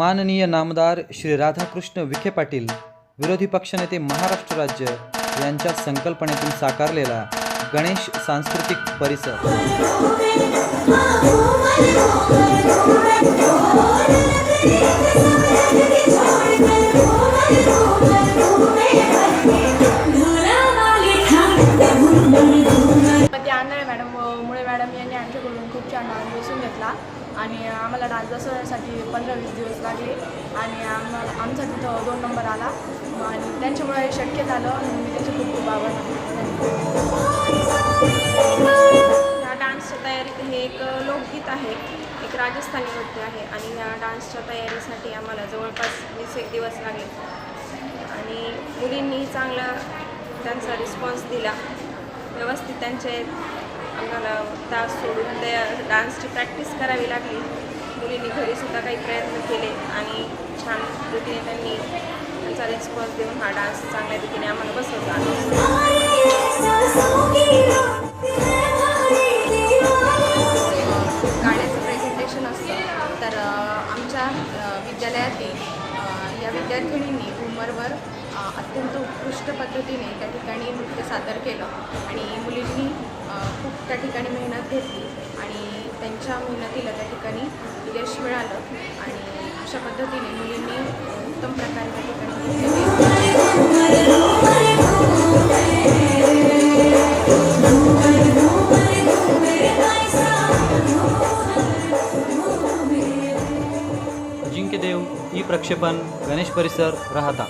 माननीय नामदार श्री राधाकृष्ण विखे पाटील विरोधी पक्षनेते महाराष्ट्र राज्य यांच्या संकल्पनेतून साकारलेला गणेश सांस्कृतिक परिसर. ते आमच्याकडून खूप छान डान्स बसून घेतला. आणि आम्हाला डान्स बसवण्यासाठी पंधरा वीस दिवस लागले. आणि आम्हाला आमचा तिथं दोन नंबर आला. आणि त्यांच्यामुळे हे शक्य झालं आणि मी त्यांचे खूप खूप आभार ह्या डान्सच्या तयारीत हे एक लोकगीत आहे. एक राजस्थानी नृत्य आहे. आणि ह्या डान्सच्या तयारीसाठी आम्हाला जवळपास वीस एक दिवस लागले. आणि मुलींनी चांगला त्यांचा रिस्पॉन्स दिला. व्यवस्थित त्यांचे आम्हाला तास सोडून त्या डान्सची प्रॅक्टिस करावी लागली. मुलींनी घरीसुद्धा काही प्रयत्न केले आणि छान रीतीने त्यांनी त्यांचा रिस्पॉन्स देऊन हा डान्स चांगल्या रीतीने आम्हाला बसवला. गाण्याचं प्रेझेंटेशन असतं. तर आमच्या विद्यालयातील या विद्यार्थिनींनी घुमरवर अत्यंत उत्कृष्ट पद्धतीने त्या ठिकाणी नृत्य सादर केलं. आणि त्या ठिकाणी मेहनत घेतली आणि त्यांच्या मेहनतीला त्या ठिकाणी यश मिळालं. आणि अशा पद्धतीने मुलींनी उत्तम प्रकारे त्या ठिकाणी जिंकदेव ई प्रक्षेपण गणेश परिसर राहता.